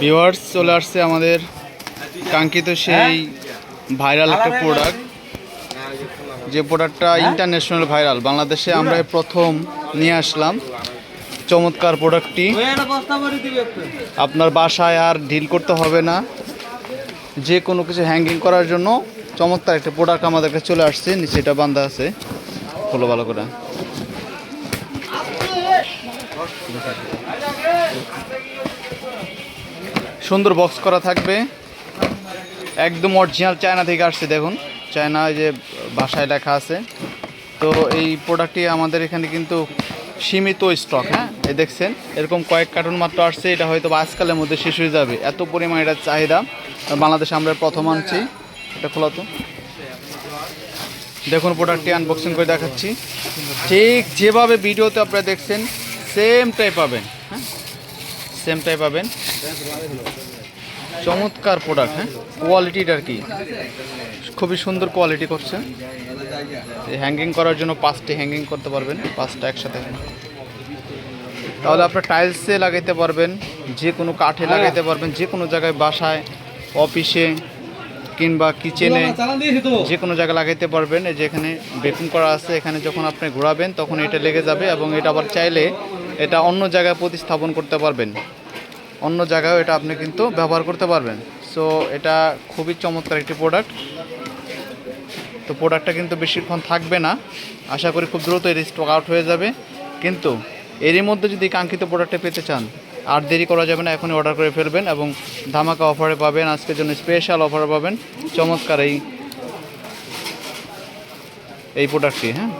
Viewers চলে আসছে আমাদের কাঙ্ক্ষিত সেই ভাইরাল একটা প্রোডাক্ট যে প্রোডাক্টটা ইন্টারন্যাশনাল ভাইরাল বাংলাদেশে আমরা প্রথম নিয়ে আসলাম। চমৎকার প্রোডাক্টটি আপনার বাসায় আর ডিল করতে হবে না। যে কোনো কিছু হ্যাঙ্গিং করার জন্য চমৎকার একটা প্রোডাক্ট আমাদের কাছে চলে আসছে। নিচে এটা বান্ধা আছে। হলো ভালো করে। সুন্দর বক্স করা থাকবে। একদম অরিজিনাল চায়না থেকে আসছে, দেখুন। চায়না যে ভাষায় লেখা আছে। তো এই প্রোডাক্টটি আমাদের এখানে কিন্তু সীমিত স্টক হ্যাঁ? এই দেখছেন, এরকম কয়েক কার্টুন মাত্র আসছে, এটা হয়তো আজকালের মধ্যে শেষ হয়ে যাবে। এত পরিমাণ এটার চাহিদা। বাংলাদেশে আমরা প্রথম আনছি। এটা খোলা তো। দেখুন প্রোডাক্টটি আনবক্সিং করে দেখাচ্ছি। ঠিক যেভাবে ভিডিওতে আপনারা দেখছেন সেম টাইপ পাবেন হ্যাঁ? সেম টাইপ পাবেন। চমৎকার প্রোডাক্ট হ্যাঁ? কোয়ালিটিটা আর কি। খুবই সুন্দর কোয়ালিটি করছে। হ্যাঙ্গিং করার জন্য পাঁচটি হ্যাঙ্গিং করতে পারবেন, পাঁচটা একসাথে। তাহলে আপনার টাইলসে লাগাইতে পারবেন যে কোনো কাঠে লাগাইতে পারবেন যে কোনো জায়গায় বাসায় অফিসে কিংবা কিচেনে যে কোনো জায়গায় লাগাইতে পারবেন। এই যে এখানে বেকিং করা আছে এখানে যখন আপনি ঘোরাবেন তখন এটা লেগে যাবে এবং এটা আবার চাইলে এটা অন্য জায়গায় প্রতিস্থাপন করতে পারবেন। অন্য জায়গায় এটা আপনি কিন্তু ব্যবহার করতে পারবেন। সো এটা খুবই চমৎকার একটি প্রোডাক্ট তো প্রোডাক্টটা কিন্তু বেশিক্ষণ থাকবে না। আশা করি খুব দ্রুত এর স্টক আউট হয়ে যাবে। কিন্তু এরই মধ্যে যদি কাঙ্ক্ষিত প্রোডাক্টটা পেতে চান আর দেরি করা যাবে না, এখনই অর্ডার করে ফেলবেন এবং ধামাকা অফারে পাবেন। আজকের জন্য স্পেশাল অফারে পাবেন। চমৎকার এই এই প্রোডাক্টটি হ্যাঁ?